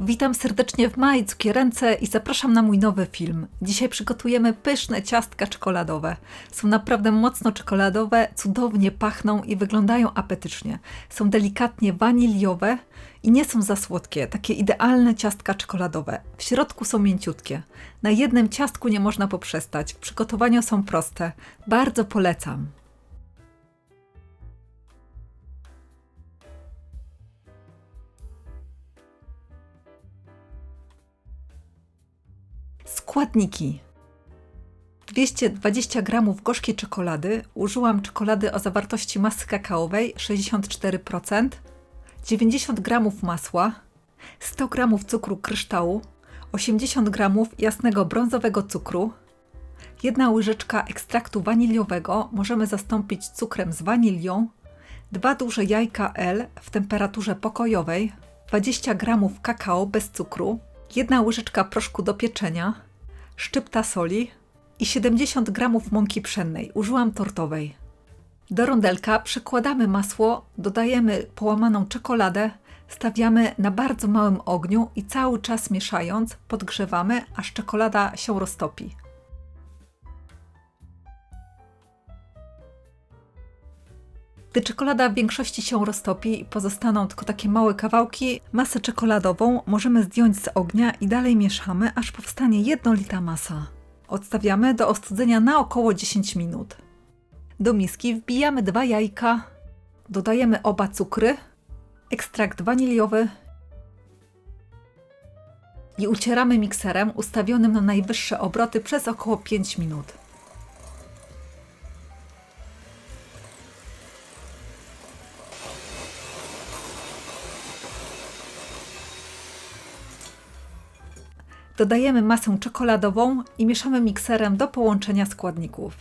Witam serdecznie w małej cukierence i zapraszam na mój nowy film. Dzisiaj przygotujemy pyszne ciastka czekoladowe. Są naprawdę mocno czekoladowe, cudownie pachną i wyglądają apetycznie. Są delikatnie waniliowe i nie są za słodkie, takie idealne ciastka czekoladowe. W środku są mięciutkie. Na jednym ciastku nie można poprzestać. W przygotowaniu są proste. Bardzo polecam. Składniki. 220 g gorzkiej czekolady. Użyłam czekolady o zawartości masy kakaowej 64%, 90 g masła, 100 g cukru kryształu, 80 g jasnego brązowego cukru, jedna łyżeczka ekstraktu waniliowego. Możemy zastąpić cukrem z wanilią, dwa duże jajka L w temperaturze pokojowej, 20 g kakao bez cukru, jedna łyżeczka proszku do pieczenia, szczypta soli i 70 g mąki pszennej. Użyłam tortowej. Do rondelka przykładamy masło, dodajemy połamaną czekoladę, stawiamy na bardzo małym ogniu i cały czas mieszając podgrzewamy, aż czekolada się roztopi. Gdy czekolada w większości się roztopi i pozostaną tylko takie małe kawałki, masę czekoladową możemy zdjąć z ognia i dalej mieszamy, aż powstanie jednolita masa. Odstawiamy do ostudzenia na około 10 minut. Do miski wbijamy dwa jajka, dodajemy oba cukry, ekstrakt waniliowy i ucieramy mikserem ustawionym na najwyższe obroty przez około 5 minut. Dodajemy masę czekoladową i mieszamy mikserem do połączenia składników.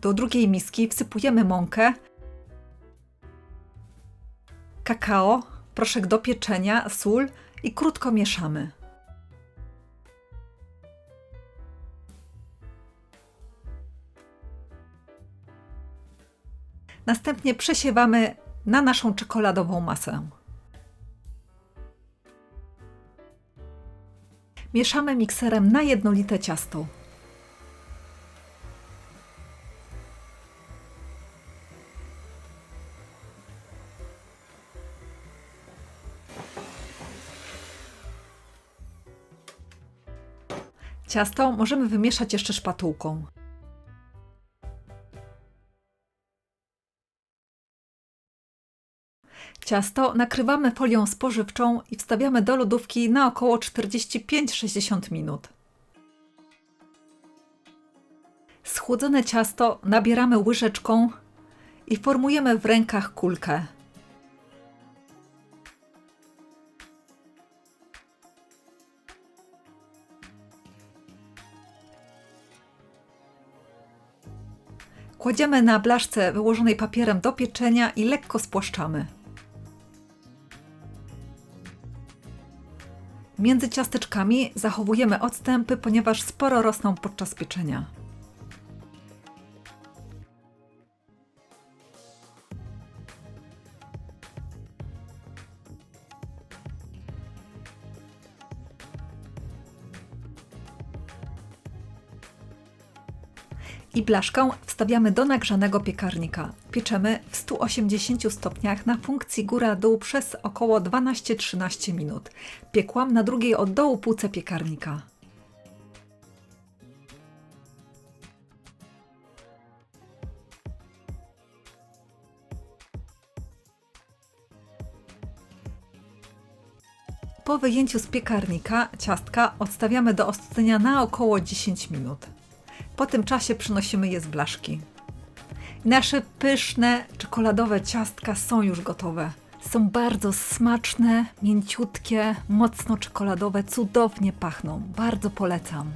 Do drugiej miski wsypujemy mąkę, kakao, proszek do pieczenia, sól i krótko mieszamy. Następnie przesiewamy na naszą czekoladową masę. Mieszamy mikserem na jednolite ciasto. Ciasto możemy wymieszać jeszcze szpatułką. Ciasto nakrywamy folią spożywczą i wstawiamy do lodówki na około 45-60 minut. Schłodzone ciasto nabieramy łyżeczką i formujemy w rękach kulkę. Kładziemy na blaszce wyłożonej papierem do pieczenia i lekko spłaszczamy. Między ciasteczkami zachowujemy odstępy, ponieważ sporo rosną podczas pieczenia. I blaszkę wstawiamy do nagrzanego piekarnika. Pieczemy w 180 stopniach na funkcji góra-dół przez około 12-13 minut. Piekłam na drugiej od dołu półce piekarnika. Po wyjęciu z piekarnika ciastka odstawiamy do ostudzenia na około 10 minut. Po tym czasie przynosimy je z blaszki. Nasze pyszne czekoladowe ciastka są już gotowe. Są bardzo smaczne, mięciutkie, mocno czekoladowe, cudownie pachną. Bardzo polecam.